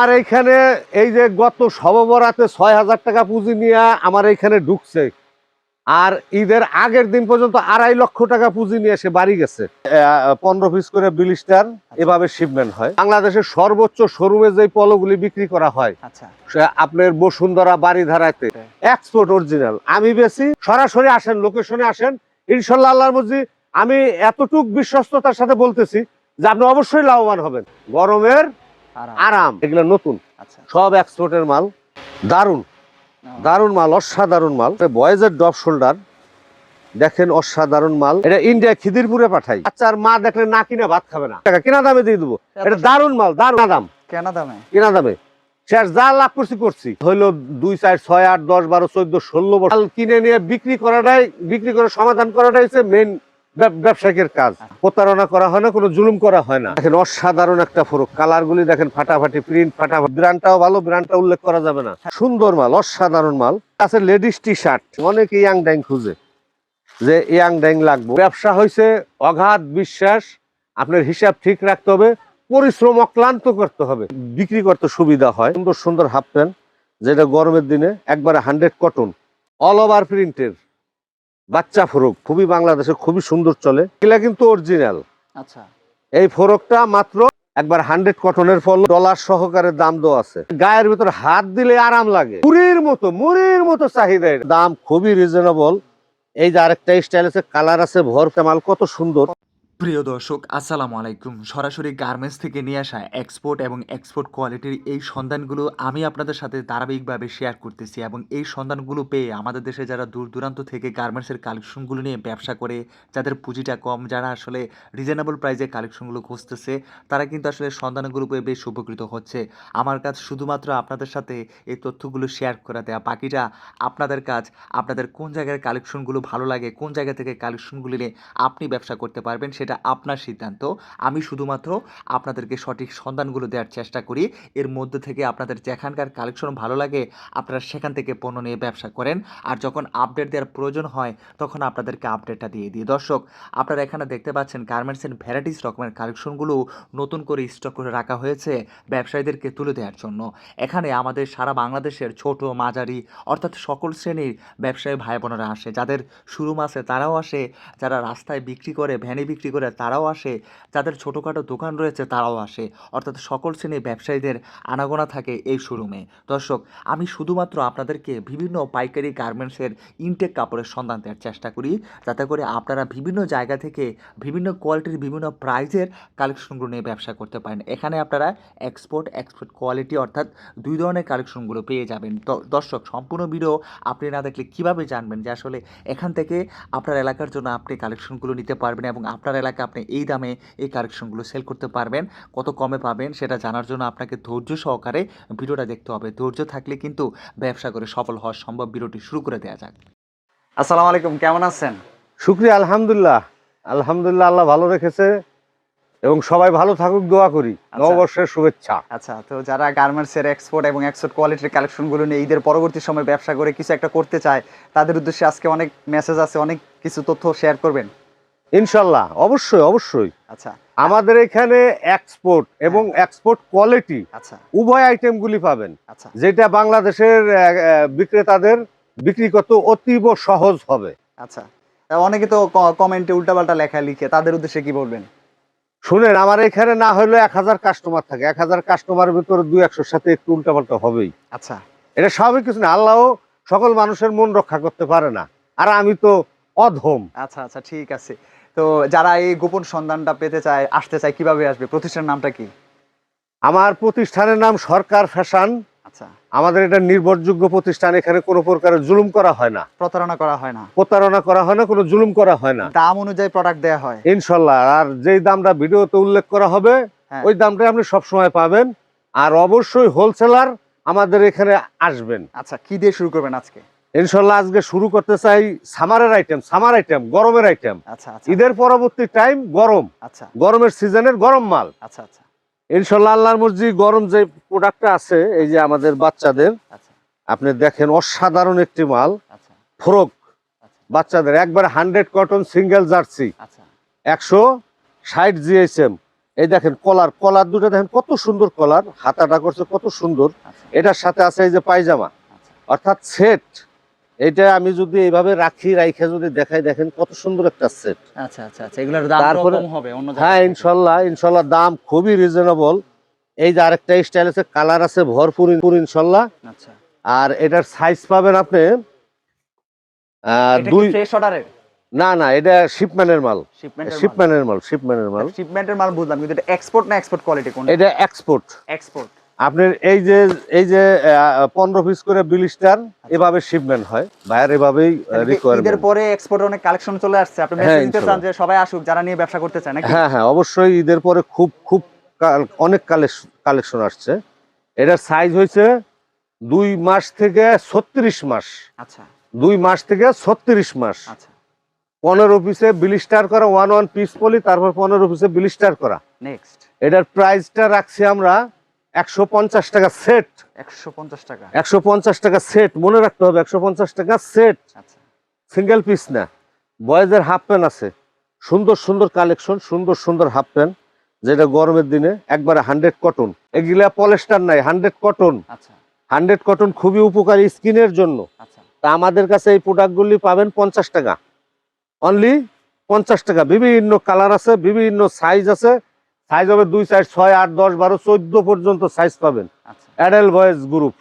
আর এইখানে এই যে গত সববরাতে ছয় হাজার টাকা পুঁজি নিয়ে আমার এইখানে ঢুকছে। আর ঈদের আগের দিন পর্যন্ত আড়াই লক্ষ টাকা পুঁজি নিয়ে সে বাড়ি গেছে। পনেরো পিস করে বিলিস্টার এভাবে শিপমেন্ট হয়। বাংলাদেশের সর্বোচ্চ শোরুমে যে পলোগুলি বিক্রি করা হয় আচ্ছা। আপনার বসুন্ধরা বাড়ি ধারাতে এক্সপোর্ট অরিজিনাল আমি বেশি সরাসরি আসেন লোকেশনে আসেন ইনশাল্লাহ আল্লাহর মর্জি আমি এতটুক বিশ্বস্ততার সাথে বলতেছি যে আপনি অবশ্যই লাভবান হবেন। গরমের আরাম। এগুলো নতুন। আচ্ছা। সব এক্সপোর্টের মাল। দারুণ দারুণ মাল অসাধারণ মাল। বয়েজের ডপ শোল্ডার দেখেন অসাধারণ মাল। এটা ইন্ডিয়া খিদিরপুরে পাঠাই। আচ্ছা আর মা দেখলে না কিনা ভাত খাবে না। টাকা কিনা দামে দিয়ে দেবো। এটা দারুণ মাল দারুণ দাম। কেন দামে? কিনা দামে। শেষ যা লাভ করছি করছি। হইল দুই চার ছয় আট দশ বারো চোদ্দ ষোলো বছর। কিনে নিয়ে বিক্রি করাটাই বিক্রি করে সমাধান করাটাই হচ্ছে মেন ব্যবসায়িকের কাজ। প্রতারণা করা হয় না কোনো জুলুম করা হয় না। দেখেন অসাধারণ একটা ফরক। কালার গুলি দেখেন ফাটাফাটি প্রিন্ট ফাটাফাটি। ব্র্যান্ডটাও ভালো ব্র্যান্ডটা উল্লেখ করা যাবে না। সুন্দর মাল অসাধারণ মাল। আছে লেডিস টি শার্ট অনেকে ইয়াং ড্যাং খুঁজে যে ইয়াং ড্যাং লাগবে। ব্যবসা হয়েছে অগাধ বিশ্বাস। আপনার হিসাব ঠিক রাখতে হবে। পরিশ্রম অক্লান্ত করতে হবে। বিক্রি করতে সুবিধা হয়। সুন্দর সুন্দর হাফ প্যান্ট যেটা গরমের দিনে একবারে হান্ড্রেড কটন অল ওভার প্রিন্টের বাচ্চা ফরক খুবই বাংলাদেশে খুবই সুন্দর চলে। এগুলা কিন্তু অরিজিনাল আচ্ছা। এই ফরকটা মাত্র একবার হান্ড্রেড কটনের ফল ডলার সহকারে দাম দেওয়া আছে। গায়ের ভিতর হাত দিলে আরাম লাগে। মুড়ির মতো মুড়ির মতো চাহিদা দাম খুবই রিজনেবল এই যে আরেকটা স্টাইল আছে কালার আছে ভর মাল কত সুন্দর। প্রিয় দর্শক, আসসালামু আলাইকুম। সরাসরি গার্মেন্টস থেকে নিয়ে আসা এক্সপোর্ট এবং এক্সপোর্ট কোয়ালিটির এই সন্ধানগুলো আমি আপনাদের সাথে ধারাবাহিকভাবে শেয়ার করতেছি এবং এই সন্ধানগুলো পেয়ে আমাদের দেশে যারা দূর দূরান্ত থেকে গার্মেন্টসের কালেকশনগুলো নিয়ে ব্যবসা করে, যাদের পুঁজিটা কম, যারা আসলে রিজনেবল প্রাইসে কালেকশনগুলো খুঁজতেছে, তারা কিন্তু আসলে সন্ধানগুলো পেয়ে বেশ উপকৃত হচ্ছে। আমার কাজ শুধুমাত্র আপনাদের সাথে এই তথ্যগুলো শেয়ার করা দেয়া, বাকিটা আপনাদের কাজ, আপনাদের কোন জায়গার কালেকশনগুলো ভালো লাগে, কোন জায়গা থেকে কালেকশনগুলো নিয়ে আপনি ব্যবসা করতে পারবেন সেটা আপনার সিদ্ধান্ত। আমি শুধুমাত্র আপনাদেরকে সঠিক সন্ধানগুলো দেওয়ার চেষ্টা করি। এর মধ্যে থেকে আপনাদের যেখানকার কালেকশন ভালো লাগে, আপনারা সেখান থেকে পণ্য নিয়ে ব্যবসা করেন। আর যখন আপডেট দেওয়ার প্রয়োজন হয়, তখন আপনাদেরকে আপডেটটা দিয়ে দিই। দর্শক, আপনারা এখানে দেখতে পাচ্ছেন গার্মেন্টসের ভ্যারাইটিস রকমের কালেকশনগুলো নতুন করে স্টক করে রাখা হয়েছে ব্যবসায়ীদেরকে তুলে দেওয়ার জন্য। এখানে আমাদের সারা বাংলাদেশের ছোট, মাঝারি, অর্থাৎ সকল শ্রেণির ব্যবসায়ী ভাই বোনেরা আসে। যাদের শোরুম আছে তারাও আসে, যারা রাস্তায় বিক্রি করে, ভ্যানে বিক্রি করে তারাও আসে, যাদের ছোটোখাটো দোকান রয়েছে তারাও আসে। অর্থাৎ সকল শ্রেণির ব্যবসায়ীদের আনাগোনা থাকে এই শোরুমে। দর্শক, আমি শুধুমাত্র আপনাদেরকে বিভিন্ন পাইকারি গার্মেন্টসের ইনটেক কাপড়ের সন্ধান দেওয়ার চেষ্টা করি, যাতে করে আপনারা বিভিন্ন জায়গা থেকে বিভিন্ন কোয়ালিটির বিভিন্ন প্রাইজের কালেকশনগুলো নিয়ে ব্যবসা করতে পারেন। এখানে আপনারা এক্সপোর্ট এক্সপোর্ট কোয়ালিটি অর্থাৎ দুই ধরনের কালেকশনগুলো পেয়ে যাবেন। দর্শক, সম্পূর্ণ ভিডিও আপনি না দেখলে কীভাবে জানবেন যে আসলে এখান থেকে আপনার এলাকার জন্য আপনি কালেকশনগুলো নিতে পারবেন এবং আপনার এলাকায় আপনি এই দামে এই কালেকশনগুলো সেল করতে পারবেন। কত কমে পাবেন সেটা জানার জন্য আপনাকে ধৈর্য সহকারে ভিডিওটা দেখতে হবে। ধৈর্য থাকলে কিন্তু ব্যবসা করে সফল হওয়া সম্ভব ভিডিওটি শুরু করে দেওয়া যাক। আসসালামু আলাইকুম কেমন আছেন? শুক্রিয়া আলহামদুলিল্লাহ। আলহামদুলিল্লাহ আল্লাহ ভালো রেখেছে এবং সবাই ভালো থাকুক দোয়া করি। আচ্ছা। নববর্ষের শুভেচ্ছা। আচ্ছা তো যারা গার্মেন্টসের এক্সপোর্ট এবং এক্সপোর্ট কোয়ালিটির কালেকশনগুলো নিয়ে ঈদের পরবর্তী সময় ব্যবসা করে কিছু একটা করতে চায় তাদের উদ্দেশ্যে আজকে অনেক মেসেজ আছে অনেক কিছু তথ্য শেয়ার করবেন। ইনশাল্লাহ অবশ্যই অবশ্যই। আচ্ছা। আমাদের এখানে এক্সপোর্ট এবং এক্সপোর্ট কোয়ালিটি আচ্ছা। উভয় আইটেমগুলি পাবেন। আচ্ছা। যেটা বাংলাদেশের বিক্রেতাদের বিক্রি করতে অতীব সহজ হবে। আচ্ছা। অনেকে তো কমেন্টে উল্টাপাল্টা লেখা লিখে তাদের উদ্দেশ্যে কি বলবেন? শুনেন আমার এখানে না হলেও এক হাজার কাস্টমার থাকে। এক হাজার কাস্টমারের ভিতরে দুই একশোর সাথে একটু উল্টাপাল্টা হবেই। আচ্ছা। এটা স্বাভাবিক কিছু না আল্লাহ সকল মানুষের মন রক্ষা করতে পারে না। আর আমি তো অধম। আচ্ছা আচ্ছা ঠিক আছে। তো যারা এই গোপন সন্ধানটা পেতে চায় আসতে চায় কীভাবে আসবে? প্রতিষ্ঠানের নামটা কি? আমার প্রতিষ্ঠানের নাম সরকার ফ্যাশন। আচ্ছা। আমাদের এটা নির্ভরযোগ্য প্রতিষ্ঠান এখানে কোনো প্রকারের জুলুম করা হয় না। প্রতারণা করা হয় না। প্রতারণা করা হয় না কোনো জুলুম করা হয় না। দাম অনুযায়ী প্রোডাক্ট দেওয়া হয়। ইনশাল্লাহ আর যেই দামটা ভিডিওতে উল্লেখ করা হবে হ্যাঁ। ওই দামটা আপনি সবসময় পাবেন। আর অবশ্যই হোলসেলার আমাদের এখানে আসবেন। আচ্ছা কি দিয়ে শুরু করবেন আজকে? ইনশাল্লাহ আজকে শুরু করতে চাই সামারের আইটেম সামার আইটেম গরমের আইটেম আচ্ছা আচ্ছা। ঈদের পরবর্তী টাইম গরম। আচ্ছা। গরমের সিজনের গরম মাল। আচ্ছা আচ্ছা। ইনশাল্লাহ আল্লাহর মর্জি গরম যে প্রোডাক্টটা আছে এই যে আমাদের বাচ্চাদের আচ্ছা। আপনি দেখেন অসাধারণ একটি মাল ফ্রক। বাচ্চাদের একবার হান্ড্রেড কটন সিঙ্গেল জার্সি একশো ষাট জিএসএম এই দেখেন কলার কলার দুটো দেখেন কত সুন্দর কলার হাতাটা করছে কত সুন্দর। এটার সাথে আছে এই যে পায়জামা। অর্থাৎ সেট এটা আমি যদি এইভাবে রাখি রাইখে যদি দেখাই দেখেন কত সুন্দর একটা সেট আচ্ছা আচ্ছা আচ্ছা এগুলোর দাম কম হবে অন্য হ্যাঁ। ইনশাল্লাহ ইনশাল্লাহ দাম খুবই রিজনেবল এই যে আরেকটা স্টাইল আছে কালার আছে ভরপুর ইন- ইনশাল্লাহ। আচ্ছা। আর এটার সাইজ পাবেন আপনি দুই ফ্রেশ অর্ডারের না না এটা শিপম্যানের মাল। শিপম্যানের মাল। শিপম্যানের মাল শিপমেন্টের মাল। বুঝলাম কিন্তু এটা এক্সপোর্ট না এক্সপোর্ট কোয়ালিটি কোন এটা এক্সপোর্ট এক্সপোর্ট আপনার এই যে এই যে পনেরো পিস করে বিলিস্টার এভাবে শিপমেন্ট হয়। ভাইয়ার এভাবেই রিকোয়ারমেন্ট পরে এক্সপোর্ট অনেক কালেকশন চলে আসছে। আপনি হ্যাঁ, মেসেজ দিতে চান যে সবাই আসুক যারা নিয়ে ব্যবসা করতে চায় নাকি? হ্যাঁ হ্যাঁ অবশ্যই ঈদের পরে খুব খুব অনেক কালেকশন আসছে। এটার সাইজ হয়েছে দুই মাস থেকে ছত্রিশ মাস। আচ্ছা। দুই মাস থেকে ছত্রিশ মাস। আচ্ছা। পনেরো পিসে বিলিস্টার করা ওয়ান ওয়ান পিস পলি তারপর পনেরো পিসে বিলিস্টার করা। নেক্সট এটার প্রাইসটা রাখছি আমরা একশো পঞ্চাশ টাকা সেট একশো পঞ্চাশ টাকা। একশো পঞ্চাশ টাকা সেট মনে রাখতে হবে একশো পঞ্চাশ টাকা সেট সিঙ্গেল পিস না। বয়েজের হাফ প্যান্ট আছে। সুন্দর সুন্দর কালেকশন সুন্দর সুন্দর হাফ প্যান্ট যেটা গরমের দিনে একবারে হান্ড্রেড কটন এগুলা পলেস্টার নাই হান্ড্রেড কটন হান্ড্রেড কটন খুবই উপকারী স্কিনের জন্য। আচ্ছা। তা আমাদের কাছে এই প্রোডাক্টগুলি পাবেন পঞ্চাশ টাকা। অনলি পঞ্চাশ টাকা। বিভিন্ন কালার আছে বিভিন্ন সাইজ আছে। সাইজ হবে দুই সাইজ ছয় আট দশ বারো চোদ্দ পর্যন্ত সাইজ পাবেন। আচ্ছা। Adult boys group.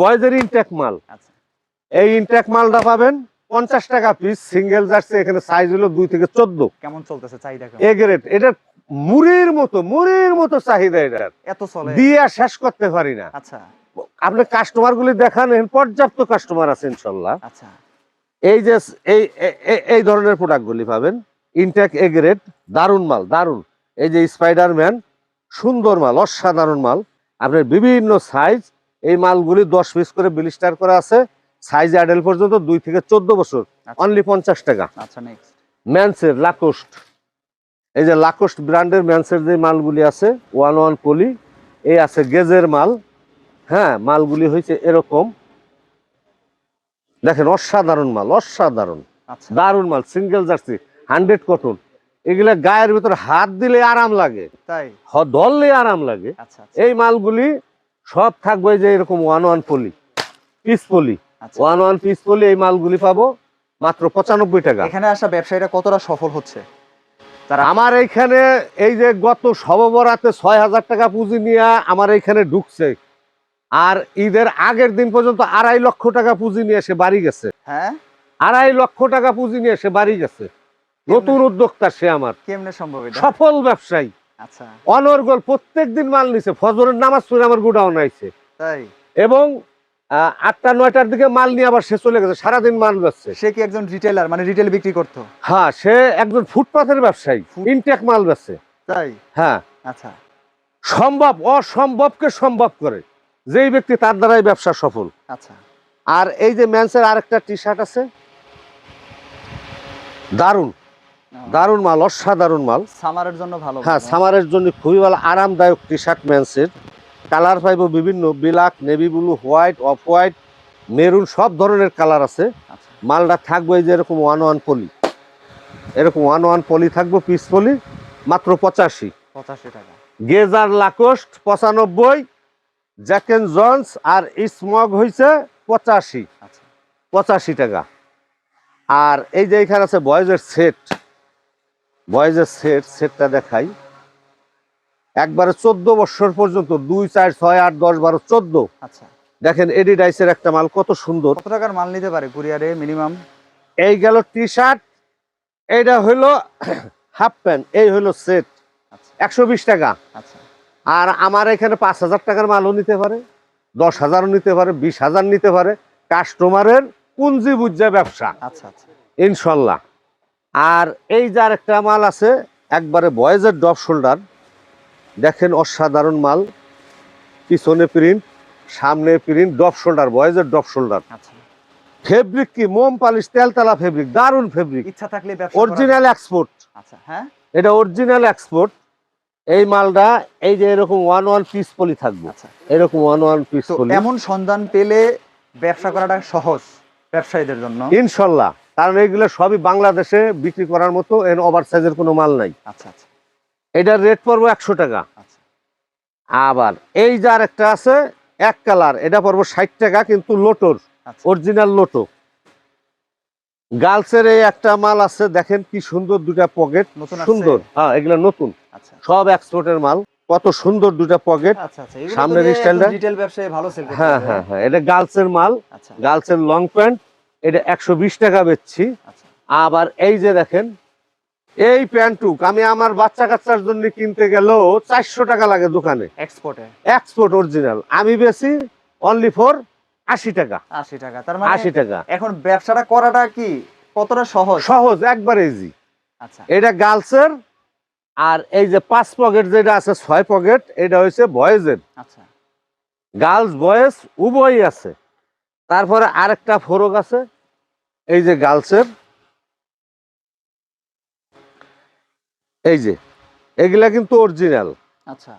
বয়েজের ইনটেক মাল। আচ্ছা। এই ইনটেক মালটা পাবেন পঞ্চাশ টাকা পিস সিঙ্গেল জার্সি এখানে সাইজ হলো দুই থেকে চোদ্দ। কেমন চলতেছে চাহিদা এ গ্রেড এটা মুড়ির মতো মুড়ির মতো চাহিদা এটার এত চলে। দিয়ে আর শেষ করতে পারি না। আচ্ছা। আপনি কাস্টমার গুলি দেখান পর্যাপ্ত কাস্টমার আছে ইনশাল্লাহ। আচ্ছা। এই যে এই এই ধরনের প্রোডাক্ট গুলি পাবেন। ইনটেক এ গ্রেড দারুণ মাল দারুণ এই যে স্পাইডারম্যান সুন্দর মাল অসাধারণ মাল। আপনার বিভিন্ন সাইজ এই মালগুলি দশ পিস করে বিলিস্টার করা আছে। সাইজ অ্যাডেল পর্যন্ত দুই থেকে চোদ্দ বছর। আচ্ছা। অনলি পঞ্চাশ টাকা। আচ্ছা নেক্সট ম্যানসের লাকোস্ট এই যে লাকোস্ট ব্র্যান্ডের ম্যানসের যে মালগুলি আছে ওয়ান ওয়ান পলি এই আছে গেজের মাল। হ্যাঁ মালগুলি হয়েছে এরকম। দেখেন অসাধারণ মাল অসাধারণ। আচ্ছা। দারুণ মাল সিঙ্গেল জার্সি হান্ড্রেড কটন এগুলা গায়ের ভিতর হাত দিলে আরাম লাগে। তাই? হ- ধরলে আরাম লাগে। আচ্ছা আচ্ছা। এই মালগুলি সব থাকবে যে এরকম one one poly piece poly one one piece poly এই মালগুলি পাবো মাত্র পঁচানব্বই টাকা। এখানে আসা ব্যবসায়ীরা কতটা সফল হচ্ছে? তারা আমার এইখানে এই যে গত সববরাতে ছয় হাজার টাকা পুঁজি নিয়ে আমার এইখানে ঢুকছে। আর ঈদের আগের দিন পর্যন্ত আড়াই লক্ষ টাকা পুঁজি নিয়ে সে বাড়ি গেছে। হ্যাঁ? আড়াই লক্ষ টাকা পুঁজি নিয়ে সে বাড়ি গেছে। নতুন উদ্যোক্তা সে আমার। কেমনে সম্ভব সফল ব্যবসায়ী। আচ্ছা। অনর্গল প্রত্যেক দিন মাল নিছে ফজরের নামাজ পড়ে আমার গোডাউন আইছে। তাই? এবং আটটা নয়টার দিকে মাল নিয়ে আবার সে চলে গেছে সারাদিন মাল বেচছে। সে কি একজন রিটেলার মানে রিটেল বিক্রি করতো? হ্যাঁ সে একজন ফুটপাথের ব্যবসায়ী ইনটেক মাল বেচছে। তাই? হ্যাঁ। আচ্ছা। সম্ভব অসম্ভবকে সম্ভব করে যেই ব্যক্তি তার দ্বারাই ব্যবসা সফল। আচ্ছা। আর এই যে ম্যান্সের আরেকটা টি শার্ট আছে দারুণ দারুণ মাল অসাধারণ মাল। সামারের জন্য ভালো হ্যাঁ সামারের জন্য খুবই ভালো আরামদায়ক টি শার্ট ম্যান্সের কালার পাইব বিভিন্ন black navy blue white off white maroon সব ধরনের কালার আছে। আচ্ছা। মালটা থাকবে এই যে এরকম ওয়ান ওয়ান পলি এরকম ওয়ান ওয়ান পলি থাকব পিস পলি মাত্র পঁচাশি। পঁচাশি টাকা। গেজার লাকোস্ট পঁচানব্বই জ্যাকেন জন্স আর স্মগ হয়েছে পঁচাশি। আচ্ছা। পঁচাশি টাকা। আর এই যে এখানে আছে বয়েজের সেট বয়েজের সেট সেটটা দেখাই। একবারে চোদ্দ বছর পর্যন্ত দুই চার ছয় আট দশ বারো চোদ্দ। আচ্ছা। দেখেন এডিডাইসের একটা মাল কত সুন্দর। কত টাকার মাল নিতে পারে কুরিয়ারে মিনিমাম? এই গেল টি শার্ট এইটা হইল হাফ প্যান্ট এই হইল সেট আচ্ছা। একশো বিশ টাকা। আচ্ছা। আর আমার এখানে পাঁচ হাজার টাকার মালও নিতে পারে দশ হাজারও নিতে পারে বিশ হাজার নিতে পারে। কাস্টমারের পুঞ্জি বুঝা ব্যবসা। আচ্ছা আচ্ছা। ইনশাল্লাহ। আর এই যার একটা মাল আছে একবারে বয়েজের ডপ শোল্ডার দেখেন অসাধারণ মাল। পিছনে প্রিন্ট সামনে প্রিন্ট ডপ শোল্ডার বয়েজের ডপ শোল্ডার ফেব্রিক কি? মোম পালিশ তেলতলা ফেব্রিক দারুণ ফেব্রিক ইচ্ছা থাকলে অরিজিনাল এক্সপোর্ট আচ্ছা হ্যাঁ? এটা অরিজিনাল এক্সপোর্ট এই মালটা এই যে এরকম ওয়ান ওয়ান পিস পলি থাকবে। আচ্ছা। এরকম ওয়ান ওয়ান পিস পলি। এমন সন্ধান পেলে ব্যবসা করাটা সহজ ব্যবসায়ীদের জন্য। ইনশাল্লাহ। কারণ এইগুলো সবই বাংলাদেশে বিক্রি করার মতো এর ওভার সাইজের কোনো মাল নাই। আচ্ছা আচ্ছা। এটার রেট পড়ব একশো টাকা। আচ্ছা। আবার এই যার একটা আছে এক কালার এটা পড়ব ষাট টাকা কিন্তু লোটোর আচ্ছা। Original Lotto. গার্লসের এই একটা মাল আছে দেখেন কি সুন্দর দুটা পকেট সুন্দর। হ্যাঁ এগুলা নতুন। আচ্ছা। সব এক্সপোর্টের মাল কত সুন্দর দুটা পকেট আচ্ছা আচ্ছা। সামনের স্টাইলটা? ভালো হ্যাঁ হ্যাঁ হ্যাঁ এটা গার্লসের মাল আচ্ছা। গার্লসের লং প্যান্ট এটা একশো বিশ টাকা বেচছি। আচ্ছা। আবার এই যে দেখেন এই প্যান্টুক আমি আমার বাচ্চা কাচ্চার জন্য কিনতে গেলেও চারশো টাকা লাগে দোকানে। এক্সপোর্টে এক্সপোর্ট অরিজিনাল আমি বেশি অনলি ফর আশি টাকা। আশি টাকা তার মানে আশি টাকা। এখন ব্যবসাটা করাটা কি কতটা সহজ? সহজ একবার ইজি আচ্ছা। এটা গার্লসের আর এই যে পাঁচ পকেট যেটা আছে ছয় পকেট এটা হচ্ছে বয়েজের। আচ্ছা। গার্লস বয়েজ উভয়ই আছে। তারপরে আরেকটা ফরক আছে এই যে গার্লসের এই যে এগুলা কিন্তু অরিজিনাল আচ্ছা।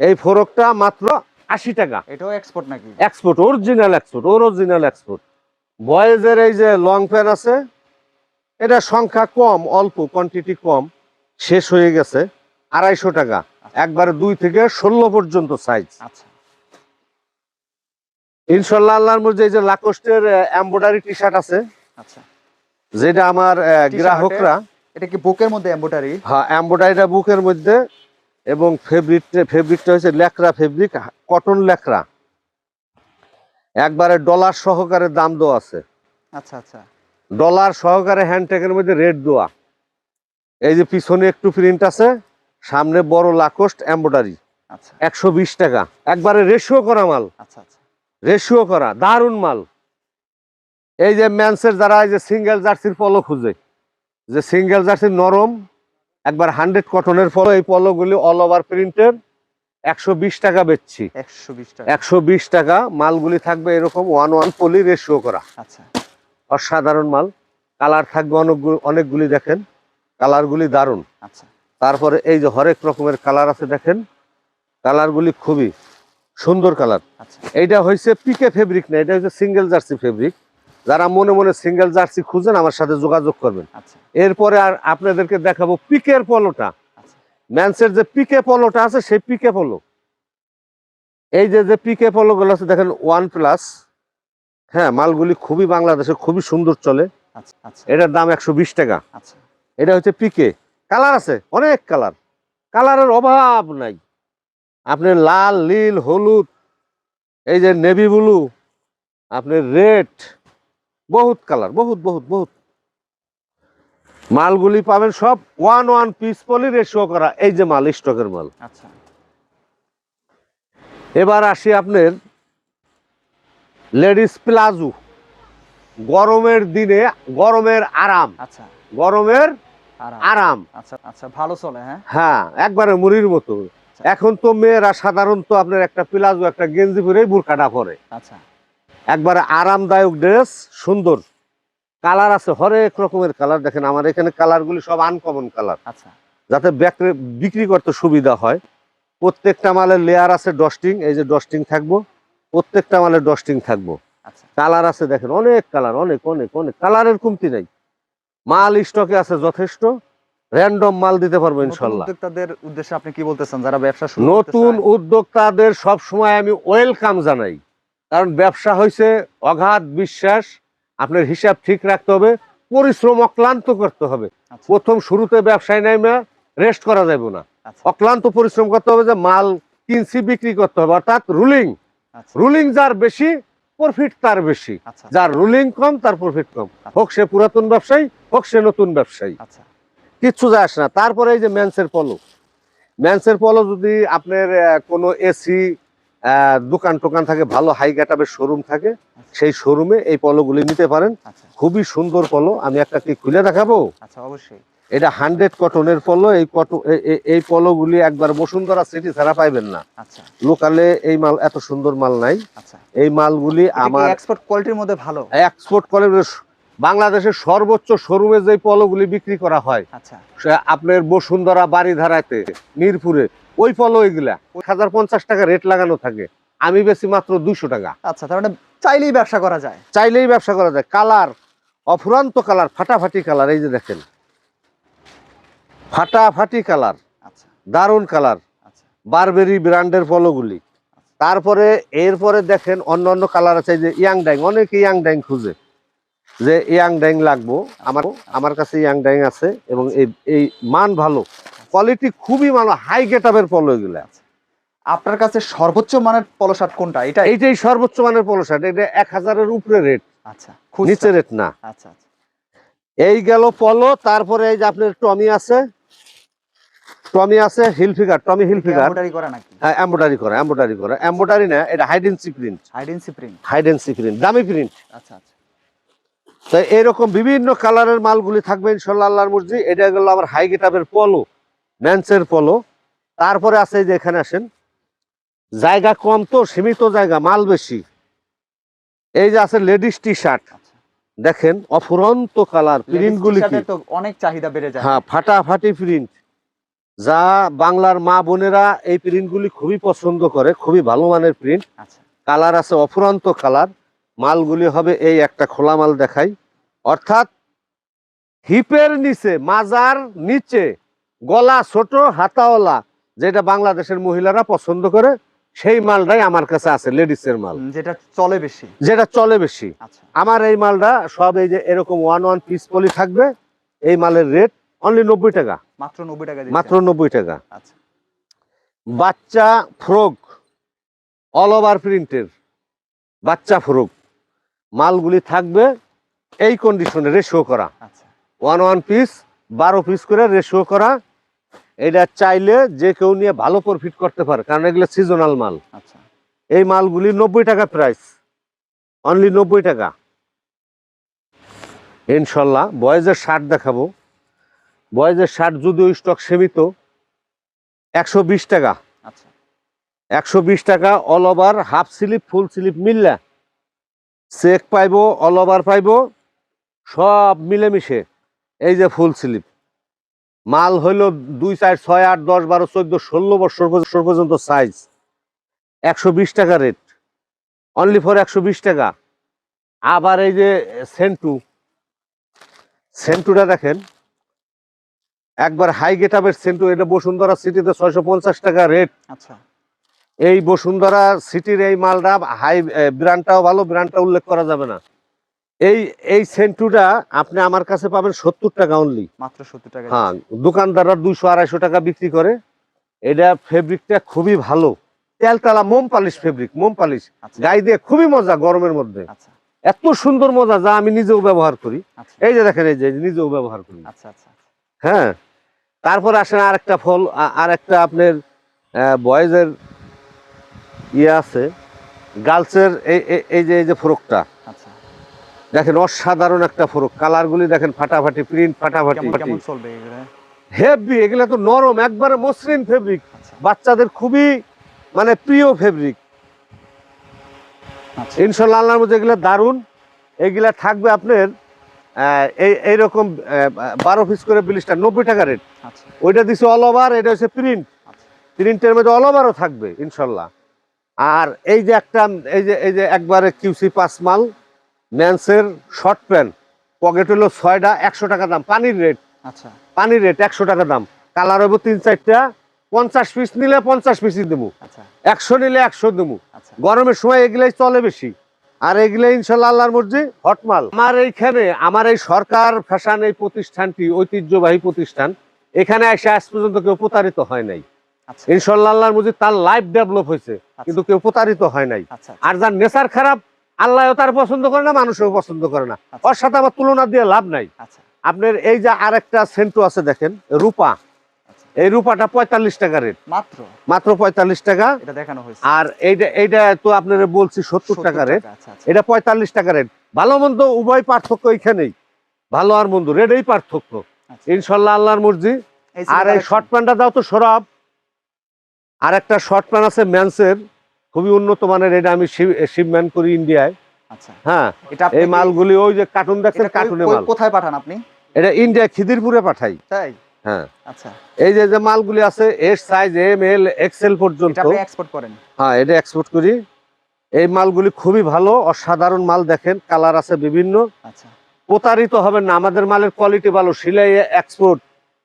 এই ফরকটা মাত্র আশি টাকা। এটাও এক্সপোর্ট নাকি? Export original export original export বয়েজের এই যে লং প্যান আছে এটা সংখ্যা কম অল্প কোয়ান্টিটি কম শেষ হয়ে গেছে আড়াইশো টাকা। একবারে দুই থেকে ষোলো পর্যন্ত সাইজ আচ্ছা। ইনশাল্লাহ আল্লাহর মধ্যে এই যে লাকোস্টের এমব্রয়ডারি টি শার্ট আছে আচ্ছা। যেটা আমার গ্রাহকরা এটা কি বুকের মধ্যে এমব্রয়ডারি হ্যাঁ এমব্রয়ডারিটা বুকের মধ্যে এবং ফেব্রিক ফেব্রিকটা হচ্ছে লেকরা ফেব্রিক কটন লেকরা একবারে ডলার সহকারে দাম দেওয়া আছে। আচ্ছা আচ্ছা। ডলার সহকারে হ্যান্ডটেকের মধ্যে রেড দেওয়া। এই যে পিছনে একটু প্রিন্ট আছে সামনে বড় লাকোস্ট এমব্রয়ডারি আচ্ছা। একশো বিশ টাকা। একবারে রেশিও করা মাল। আচ্ছা আচ্ছা। রেশিও করা দারুণ মাল। এই যে ম্যান্সের যারা এই যে সিঙ্গেল জার্সির পলো খুঁজে যে সিঙ্গেল জার্সি নরম একবার হান্ড্রেড কটনের পলো এই পলোগুলি অল ওভার প্রিন্টের একশো বিশ টাকা বেচছি। একশো বিশ টাকা। একশো বিশ টাকা মালগুলি থাকবে এরকম ওয়ান ওয়ান পলি রেশিও করা। আচ্ছা। অসাধারণ মাল। কালার থাকবে অনেকগুলি অনেকগুলি দেখেন। কালারগুলি দারুণ। আচ্ছা। তারপরে এই যে হরেক রকমের কালার আছে দেখেন। কালারগুলি খুবই সুন্দর কালার আচ্ছা। এইটা হয়েছে পিকে ফেব্রিক না এটা হচ্ছে সিঙ্গেল জার্সি ফেব্রিক যারা মনে মনে সিঙ্গেল জার্সি খুঁজেন আমার সাথে যোগাযোগ করবেন। আচ্ছা। এরপরে আর আপনাদেরকে দেখাবো পিকের পলোটা ম্যান্সের যে পিকে পলোটা আছে সেই পিকে পলো এই যে যে পিকে পলো গুলো আছে দেখেন ওয়ান প্লাস হ্যাঁ মালগুলি খুবই বাংলাদেশে খুবই সুন্দর চলে। আচ্ছা আচ্ছা। এটার দাম একশো বিশ টাকা। এটা হচ্ছে পিকে কালার আছে অনেক কালার। কালারের অভাব নাই। আপনি লাল নীল হলুদ এই যে নেভি ব্লু আপনি রেড বহুত কালার বহুত বহুত বহুত। মালগুলি পাবেন সব one one piece poly ratio করা এই যে মাল স্টকের মাল। আচ্ছা। এবার আসি আপনার লেডিস প্লাজো। গরমের দিনে গরমের আরাম। আচ্ছা। গরমের আরাম। আচ্ছা আচ্ছা ভালো চলে হ্যাঁ? হ্যাঁ একবারে মুড়ির মতো। এখন তো মেয়েরা সাধারণত আপনার একটা প্লাজো একটা গেঞ্জি পরেই বুরকাটা পরে। আচ্ছা। একবারে আরামদায়ক ড্রেস সুন্দর। কালার আছে হরেক রকমের কালার। দেখেন আমার এখানে কালারগুলি সব আনকমন কালার। আচ্ছা। যাতে বিক্রি করতে সুবিধা হয়। প্রত্যেকটা মালের লেয়ার আছে ডস্টিং এই যে ডস্টিং থাকব প্রত্যেকটা মালের ডস্টিং থাকব। আচ্ছা। কালার আছে দেখেন অনেক কালার অনেক অনেক অনেক। কালারের কমতি নাই। মাল স্টকে আছে যথেষ্ট। র্যান্ডম মাল দিতে পারব ইনশাল্লাহ। উদ্যোক্তাদের উদ্দেশ্যে আপনি কি বলতেছেন? যারা ব্যবসা নতুন উদ্যোক্তাদের সব সময় আমি ওয়েলকাম জানাই। কারণ ব্যবসা হয়েছে অগাধ বিশ্বাস আপনার হিসাব ঠিক রাখতে হবে পরিশ্রম অক্লান্ত করতে হবে। আচ্ছা। প্রথম শুরুতে ব্যবসায় নাইমা রেস্ট করা যাবে না। আচ্ছা। অক্লান্ত পরিশ্রম করতে হবে যে মাল কিনছি বিক্রি করতে হবে অর্থাৎ রুলিং। আচ্ছা। রুলিং যার বেশি প্রফিট তার বেশি। যার রুলিং কম তার প্রফিট কম। হোক সে পুরাতন ব্যবসায়ী হোক সে নতুন ব্যবসায়ী। কিচ্ছু যায় আসে না। তারপরে এই যে ম্যান্সের পলো। ম্যান্সের পলো যদি আপনার কোনো এসি দোকান টোকান থাকে ভালো হাই গ্যাটাপের শোরুম থাকে সেই শোরুমে এই পলোগুলি নিতে পারেন। আচ্ছা। খুবই সুন্দর পলো আমি একটা কি খুলে দেখাবো। আচ্ছা অবশ্যই। এটা হান্ড্রেড কটনের পলো এই কট এই পলোগুলি একবার বসুন্ধরা সিটি ছাড়া পাইবেন না। আচ্ছা। লোকালে এই মাল এত সুন্দর মাল নাই। আচ্ছা। এই মালগুলি আমার এক্সপোর্ট কোয়ালিটির মধ্যে ভালো? এক্সপোর্ট করে বাংলাদেশের সর্বোচ্চ শোরুমে যে পলোগুলি বিক্রি করা হয় আচ্ছা। আপনার বসুন্ধরা বাড়িধারাতে মিরপুরে ওই পলো এগুলা এক হাজার পঞ্চাশ টাকা রেট লাগানো থাকে। আমি বেশি মাত্র দুইশো টাকা। আচ্ছা তার মানে চাইলেই ব্যবসা করা যায়। চাইলেই ব্যবসা করা যায়। কালার অফুরান্ত কালার ফাটাফাটি কালার এই যে দেখেন। ফাটাফাটি কালার আচ্ছা। দারুণ কালার। আচ্ছা। বারবেরি ব্র্যান্ডের পলোগুলি তারপরে এরপরে দেখেন অন্য অন্য কালার আছে এই যে ইয়াং ড্যাং অনেকে ইয়াং ড্যাং খুঁজে যে ইয়াং ড্যাং লাগবো। আমার আমার কাছে ইয়াং ড্যাং আছে এবং এই এই মান ভালো। কোয়ালিটি খুবই ভালো হাই গেটআপের পলো এগুলো আছে। আপনার কাছে সর্বোচ্চ মানের পলো শার্ট কোনটা? এটা এইটাই সর্বোচ্চ মানের পলো শার্ট এটা এক হাজারের উপরে রেট আচ্ছা নিচে রেট না। আচ্ছা আচ্ছা। এই গেল পলো তারপরে এই যে আপনার টমি আছে। টমি আছে Hilfiger Tommy Hilfiger embroidery করা নাকি? হ্যাঁ এম্বোডারি করে এম্বোডারি করে। এম্বোডারি না এটা high density print high density print high density print দামি প্রিন্ট আচ্ছা আচ্ছা। তো এরকম বিভিন্ন কালারের মালগুলি থাকবে ইনশাল্লাহ আল্লাহর মর্জি। এটা গেল আমার হাই গেটাপের পলো ম্যান্সের পলো। তারপরে আছে যে এখানে আসেন। জায়গা কম তো সীমিত জায়গা মাল বেশি। এই যে আছে লেডিস টি শার্ট দেখেন অফুরন্ত কালার প্রিন্ট গুলি অনেক চাহিদা বেড়ে যায়। হ্যাঁ ফাটাফাটি প্রিন্ট যা বাংলার মা বোনেরা এই প্রিন্টগুলি খুবই পছন্দ করে খুবই ভালো মানের প্রিন্ট আচ্ছা। কালার আছে অফুরন্ত কালার। মালগুলি হবে এই একটা খোলা মাল দেখাই। অর্থাৎ হিপের নিচে মাজার নিচে গলা ছোট হাতাওয়ালা যেটা বাংলাদেশের মহিলারা পছন্দ করে সেই মালটাই আমার কাছে আছে লেডিসের মাল। যেটা চলে বেশি। যেটা চলে বেশি। আচ্ছা। আমার এই মালটা সব এই যে এরকম ওয়ান ওয়ান পিস পলি থাকবে এই মালের রেট অনলি নব্বই টাকা। মাত্র নব্বই টাকা মাত্র নব্বই টাকা। আচ্ছা। বাচ্চা ফ্রক অল ওভার প্রিন্টের বাচ্চা ফ্রক। মালগুলি থাকবে এই কন্ডিশনে রেশিও করা। আচ্ছা। ওয়ান ওয়ান পিস বারো পিস করে রেশিও করা। এটা চাইলে যে কেউ নিয়ে ভালো প্রফিট করতে পারে কারণ এগুলো সিজনাল মাল। আচ্ছা। এই মালগুলি নব্বই টাকা প্রাইস অনলি নব্বই টাকা। ইনশাল্লাহ বয়েজের শার্ট দেখাবো। বয়েজের শার্ট যদিও স্টক সীমিত একশো বিশ টাকা। আচ্ছা। একশো বিশ টাকা all over half sleeve full sleeve মিললে চেক পাইব অল ওভার পাইব সব মিলেমিশে। এই যে ফুল স্লিপ মাল হইল দুই চার ছয় আট দশ বারো চোদ্দ ষোলো বছর পর্যন্ত সাইজ একশো বিশ টাকা রেট অনলি ফর একশো বিশ টাকা। আবার এই যে সেন্টু সেন্টুটা দেখেন। একবার হাই গেটাপের সেন্টু এটা বসুন্ধরা সিটিতে ছয়শো পঞ্চাশ টাকা রেট আচ্ছা। এই বসুন্ধরা সিটির এই মালটা হাই ব্র্যান্ডটাও ভালো ব্র্যান্ডটা উল্লেখ করা যাবে না। এই এই সেন্টুটা আপনি আমার কাছে পাবেন সত্তর টাকা অনলি মাত্র সত্তর টাকা হ্যাঁ দোকানদাররা দুইশো আড়াইশো টাকা বিক্রি করে। এটা ফেব্রিকটা খুবই ভালো। তেলতালা মোম পালিশ ফেব্রিক মোম পালিশ। আচ্ছা। গায়ে দিয়ে খুবই মজা গরমের মধ্যে। আচ্ছা। এত সুন্দর মজা যা আমি নিজেও ব্যবহার করি। আচ্ছা। এই যে দেখেন এই যে নিজেও ব্যবহার করি। আচ্ছা আচ্ছা হ্যাঁ তারপর আসেন আর একটা ফল আর একটা আপনার বয়েজের ইয়ে আছে। গার্লসের এই এই- যে এই যে ফ্রকটা। দেখেন অসাধারণ একটা ফ্রক। কালারগুলি দেখেন ফাটাফাটি প্রিন্ট ফাটাফাটি। হেভি এগুলা? তো নরম একবারে মসৃণ ফেব্রিক আচ্ছা। বাচ্চাদের খুবই মানে প্রিয় ফেব্রিক আচ্ছা। ইনশাল্লাহ আল্লাহর মধ্যে এগুলো দারুণ। এগুলা থাকবে আপনার এই এইরকম বারো পিস করে বিলিশটা নব্বই টাকা রেট আচ্ছা। ওইটা দিছে অল ওভার এটা হচ্ছে প্রিন্ট প্রিন্টের মধ্যে অল ওভারও থাকবে ইনশাল্লাহ। আর এই যে একটা এই যে এই যে একবারে কিউসি পাঁচ মাল ম্যান্সের শর্ট প্যান্ট। পকেট হলো ছয়টা একশো টাকা দাম। পানির রেট। আচ্ছা। পানির রেট একশো টাকা দাম। কালার হইব তিন চারটা। পঞ্চাশ পিস নিলে পঞ্চাশ পিসই দেবো। আচ্ছা। একশো নিলে একশো দেবো। আচ্ছা। গরমের সময় এগুলাই চলে বেশি। আর এগুলাই ইনশাল্লাহ আল্লাহর মর্জি হটমাল আমার এইখানে আমার এই সরকার ফ্যাশন এই প্রতিষ্ঠানটি ঐতিহ্যবাহী প্রতিষ্ঠান এখানে এসে আজ পর্যন্ত কেউ প্রতারিত হয় নাই। আচ্ছা। ইনশাল্লাহ আল্লাহর মর্জি তার লাইফ ডেভেলপ হয়েছে কিন্তু কেউ প্রতারিত হয় নাই। আর যার নেচার খারাপ আল্লাহও তার পছন্দ করে না মানুষও পছন্দ করে না। আচ্ছা। ওর সাথে আবার তুলনা দিয়ে লাভ নাই। আচ্ছা। আপনার এই যে আরেকটা সেন্টু আছে দেখেন রূপা। আচ্ছা। এই রূপাটা পঁয়তাল্লিশ টাকা রেট। মাত্র? মাত্র পঁয়তাল্লিশ টাকা। দেখানো হয়েছে। আর এইটা এইটা তো আপনার বলছি সত্তর টাকা রেট। এটা পঁয়তাল্লিশ টাকা রেট। ভালো মন্দ উভয় পার্থক্য এখানেই ভালো আর মন্দ রেট এই পার্থক্য। ইনশাল্লাহ আল্লাহর মর্জি। আর এই শর্ট প্যান্টটা দাও তো সরব। আর একটা শর্ট প্যান্ট আছে ম্যান্সের। খুবই উন্নত মানের এটা আমি শিপম্যান করি ইন্ডিয়ায় আচ্ছা। হ্যাঁ এই মালগুলি ওই যে কার্টুন দেখছেন কার্টুনে মাল। কোথায় পাঠান আপনি? এটা ইন্ডিয়া খিদিরপুরে পাঠাই। তাই? হ্যাঁ। আচ্ছা। এই যে যে মালগুলি আছে S size M L XL পর্যন্ত। এক্সপোর্ট করেন? হ্যাঁ এটা এক্সপোর্ট করি। এই মালগুলি খুবই ভালো অসাধারণ মাল দেখেন কালার আছে বিভিন্ন। আচ্ছা। প্রতারিত হবেন না আমাদের মালের কোয়ালিটি ভালো সিলাই এক্সপোর্ট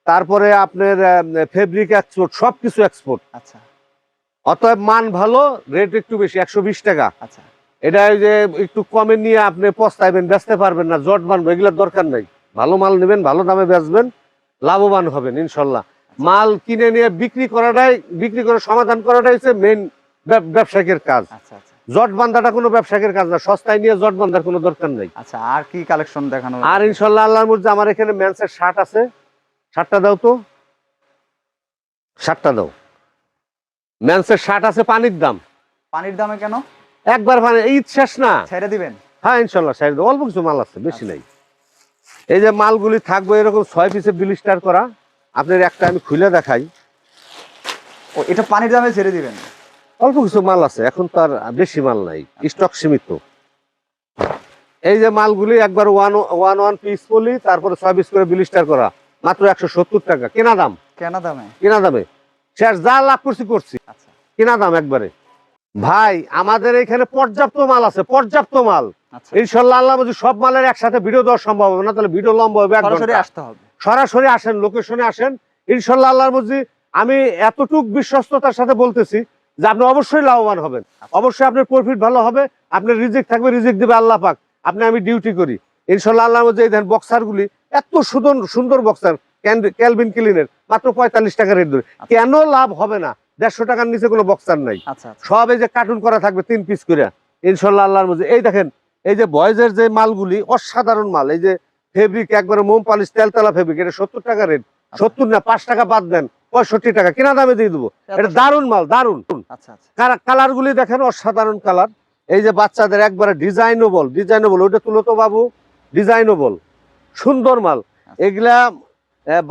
তারপরে আপনার ফেব্রিক এক্সপোর্ট সবকিছু এক্সপোর্ট আচ্ছা। অতএব মান ভালো রেট একটু বেশি একশো বিশ টাকা। আচ্ছা। এটা ওই যে একটু কমে নিয়ে আপনি পস্তাইবেন বেচতে পারবেন না জট বানবো এগুলোর দরকার নাই। ভালো মাল নেবেন ভালো দামে বেচবেন লাভবান হবেন ইনশাল্লাহ। মাল কিনে নিয়ে বিক্রি করাটাই বিক্রি করে সমাধান করাটাই হচ্ছে মেন ব্যবসায়িকের কাজ। আচ্ছা আচ্ছা। জট বান্ধাটা কোনো ব্যবসায়িকের কাজ না সস্তায় নিয়ে জট বান্ধার কোনো দরকার নেই। আচ্ছা আর কি কালেকশন দেখানো আর ইনশাল্লাহ আল্লাহর মধ্যে আমার এখানে ম্যান্সের শার্ট আছে। শার্টটা দাও তো। শার্টটা দাও। ম্যান্সের শার্ট আছে পানির দাম। পানির দামে কেন? একবার পানি ঈদ শেষ না। ছেড়ে দিবেন? হ্যাঁ ইনশাল্লাহ সাইড অল্প কিছু মাল আছে বেশি নাই। এই যে মালগুলি থাকবে এরকম ছয় পিসে বিলিস্টার করা। আপনার একটা আমি খুলে দেখাই। ও এটা পানির দামে ছেড়ে দিবেন? অল্প কিছু মাল আছে এখন তো আর বেশি মাল নাই স্টক সীমিত। এই যে মালগুলি একবার ওয়ান ওয়ান ওয়ান পিস বলি তারপরে ছয় পিস করে বিলিস্টার করা। মাত্র একশো সত্তর টাকা। কেনা দাম? কেনা দামে? কেনা দামে? শেষ যা লাভ করছি করছি। আচ্ছা। কেনা দাম একবারে। ভাই আমাদের এখানে পর্যাপ্ত মাল আছে পর্যাপ্ত মাল। আচ্ছা। ইনশাল্লাহ আল্লাহ সব মালের একসাথে ভিডিও দেওয়া সম্ভব হবে না তাহলে ভিডিও লম্বা হবে সরাসরি আসেন লোকেশনে আসেন। ইনশাল্লাহ আল্লাহর মর্জি আমি এতটুক বিশ্বস্ততার সাথে বলতেছি যে আপনি অবশ্যই লাভবান হবেন। অবশ্যই আপনার প্রফিট ভালো হবে আপনার রিজিক থাকবে রিজিক দিবে আল্লাহ পাক। আপনি আমি ডিউটি করি। ইনশাল্লাহ আল্লাহর মধ্যে এই দেখেন বক্সারগুলি এত সুন্দর সুন্দর বক্সার ক্যালভিন ক্লিনের। মাত্র পঁয়তাল্লিশ টাকা রেট ধরে। কেন লাভ হবে না? দেড়শো টাকার নিচে কোনো বক্সার নাই। আচ্ছা আচ্ছা। সব এই যে কার্টুন করা থাকবে তিন পিস করে। ইনশাল্লাহ আল্লাহর মধ্যে এই দেখেন এই যে বয়েজের যে মালগুলি অসাধারণ মাল। এই যে ফেব্রিক একবারে মোম পালিশ তেলতলা ফেব্রিক এটা সত্তর টাকা রেট সত্তর না পাঁচ টাকা বাদ দেন পঁয়ষট্টি টাকা। কেনা দামে দিয়ে দেবো। এটা দারুণ মাল দারুণ আচ্ছা আচ্ছা। কালার গুলি দেখেন অসাধারণ কালার। এই যে বাচ্চাদের একবারে ডিজাইনেবল ডিজাইনেবল ওইটা তুলো তো বাবু ডিজাইনেবল সুন্দর মাল। এগুলা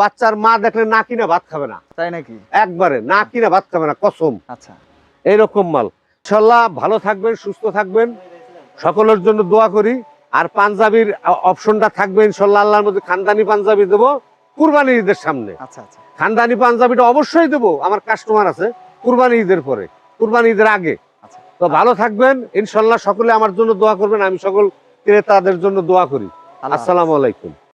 বাচ্চার মা দেখলে না কিনা ভাত খাবে না। তাই নাকি? একবারে না কিনা ভাত খাবে না কসম। আচ্ছা। এইরকম মাল। ইনশাল্লাহ ভালো থাকবেন সুস্থ থাকবেন। সকলের জন্য দোয়া করি। আর পাঞ্জাবির অপশনটা থাকবে ইনশাল্লাহ আল্লাহর মধ্যে খানদানি পাঞ্জাবি দেবো কুরবানি ঈদের সামনে। আচ্ছা আচ্ছা। খানদানি পাঞ্জাবিটা অবশ্যই দেবো আমার কাস্টমার আছে কুরবানি ঈদের পরে কুরবানি ঈদের আগে। আচ্ছা। তো ভালো থাকবেন ইনশাল্লাহ সকলে আমার জন্য দোয়া করবেন আমি সকল ক্রেতাদের জন্য দোয়া করি। আসসালামু আলাইকুম।